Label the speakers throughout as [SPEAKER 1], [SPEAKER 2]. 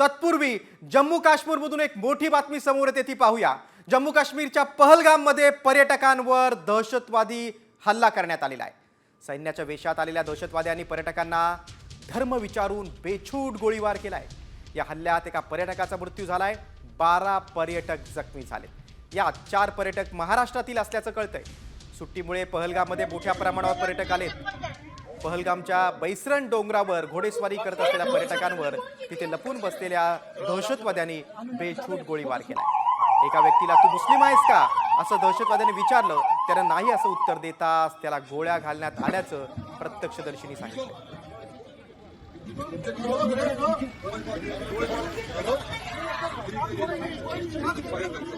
[SPEAKER 1] तत्पूर्वी जम्मू काश्मीरमधून एक मोठी बातमी समोर येते ती पाहूया. जम्मू काश्मीरच्या पहलगाममध्ये पर्यटकांवर दहशतवादी हल्ला करण्यात आलेला आहे. सैन्याच्या वेशात आलेल्या दहशतवाद्यांनी पर्यटकांना धर्म विचारून बेछूट गोळीबार केला आहे या हल्ल्यात एका पर्यटकाचा मृत्यू झालाय बारा पर्यटक जखमी झाले. यात चार पर्यटक महाराष्ट्रातील असल्याचं कळतंय. सुट्टीमुळे पहलगाममध्ये मोठ्या प्रमाणावर पर्यटक आले पहलगामच्या बैसरण डोंगरावर घोडेस्वारी करत असलेल्या पर्यटकांवर तिथे लपून बसलेल्या दहशतवाद्यांनी बेछूट गोळीबार केला एका व्यक्तीला तू मुस्लिम आहेस का? असं दहशतवाद्याने विचारलं. त्यानं नाही असं उत्तर देताच त्याला गोळ्या घालण्यात आल्याचं प्रत्यक्षदर्शींनी सांगितलं.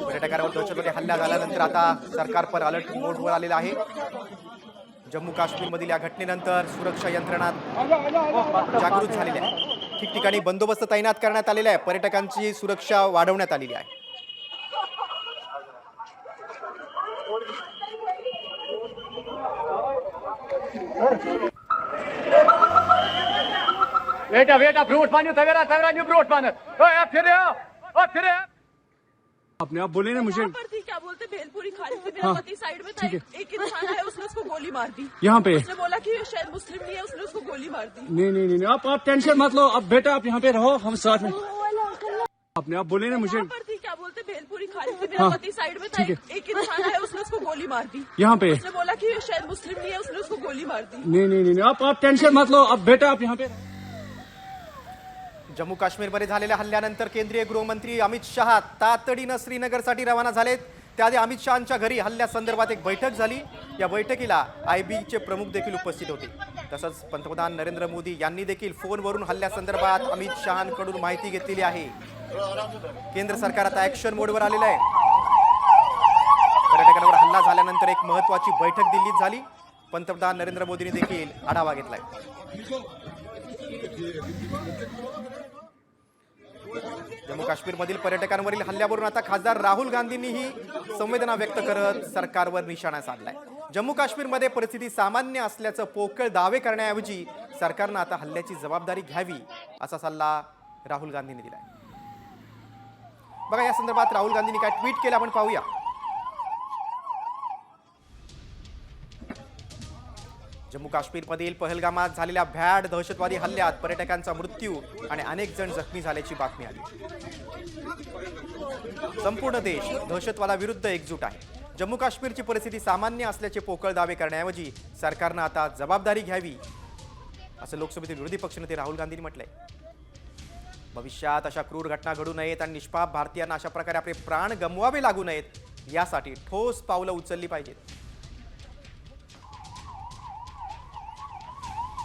[SPEAKER 1] पर्यटकांवर दहशतवादी हल्ला झाल्यानंतर आता सरकार पर अलर्ट मोडवर आलेलं आहे. जम्मू काश्मीरमधील या घटनेनंतर सुरक्षा यंत्रणा जागृत झालेल्या आहे. ठिकठिकाणी बंदोबस्त तैनात करण्यात आलेला आहे. पर्यटकांची सुरक्षा वाढवण्यात आलेली आहे.
[SPEAKER 2] Brotmannen, ta vera, ta vera nu brotmannen. Ö, jag फिर Ö, फिर
[SPEAKER 3] अपने आप बोले ना मुझे।
[SPEAKER 4] बोलते भेलपुरी खा रही थी मेरा
[SPEAKER 3] हाँ,
[SPEAKER 4] पति साइड में था
[SPEAKER 3] ठीक
[SPEAKER 4] एक इंसान है उसने उसको गोली मार दी।
[SPEAKER 3] यहाँ पे।
[SPEAKER 4] उसने बोला कि शायद मुस्लिम नहीं है उसने उसको गोली मार दी।
[SPEAKER 3] नहीं नहीं नहीं आप आप टेंशन मत लो अब बेटा आप यहाँ पे रहो हम साथ में। अपने आप बोले ना मुझे।
[SPEAKER 4] क्या बोलते भेलपुरी खा रही थी मेरा
[SPEAKER 3] हाँ,
[SPEAKER 4] पति साइड में था एक इंसान है उसने उसको गोली मार दी।
[SPEAKER 3] यहाँ पे।
[SPEAKER 4] उसने बोला कि शायद मुस्लिम नहीं है उसने उसको गोली मार दी।
[SPEAKER 3] नहीं नहीं नहीं आप आप टेंशन मत लो अब बेटा आप यहाँ पे
[SPEAKER 1] जम्मू काश्मीरमध्ये झालेल्या हल्ल्यानंतर केंद्रीय गृहमंत्री अमित शहा तातडीनं श्रीनगरसाठी रवाना झालेत. त्याआधी अमित शहाच्या घरी हल्ल्यासंदर्भात एक बैठक झाली. या बैठकीला आय बीचे प्रमुख देखील उपस्थित होते. तसंच पंतप्रधान नरेंद्र मोदी यांनी देखील फोनवरून हल्ल्यासंदर्भात अमित शहाकडून माहिती घेतलेली आहे. केंद्र सरकार आता ऍक्शन मोडवर आलेलं आहे. पर्यटकांवर हल्ला झाल्यानंतर एक महत्वाची बैठक दिल्लीत झाली. पंतप्रधान नरेंद्र मोदींनी देखील आढावा घेतलाय. जम्मू काश्मीरमधील पर्यटकांवरील हल्ल्यावरून आता खासदार राहुल गांधींनीही संवेदना व्यक्त करत सरकारवर निशाणा साधलाय. जम्मू काश्मीरमध्ये परिस्थिती सामान्य असल्याचं पोकळ दावे करण्याऐवजी सरकारनं आता हल्ल्याची जबाबदारी घ्यावी असा सल्ला राहुल गांधींनी दिलाय. बघा या संदर्भात राहुल गांधींनी काय ट्विट केलं आपण पाहूया. जम्मू काश्मीरमधील पहलगामात झालेल्या भ्याड दहशतवादी हल्ल्यात पर्यटकांचा मृत्यू आणि अनेक जण जखमी झाल्याची बातमी आली. संपूर्ण देश दहशतवादाविरुद्ध एकजूट आहे. जम्मू काश्मीरची परिस्थिती सामान्य असल्याचे पोकळ दावे करण्याऐवजी सरकारनं आता जबाबदारी घ्यावी असं लोकसभेतील विरोधी पक्षनेते राहुल गांधींनी म्हटलंय. भविष्यात अशा क्रूर घटना घडू नयेत आणि निष्पाप भारतीयांना अशा प्रकारे आपले प्राण गमवावे लागू नयेत यासाठी ठोस पावलं उचलली पाहिजेत.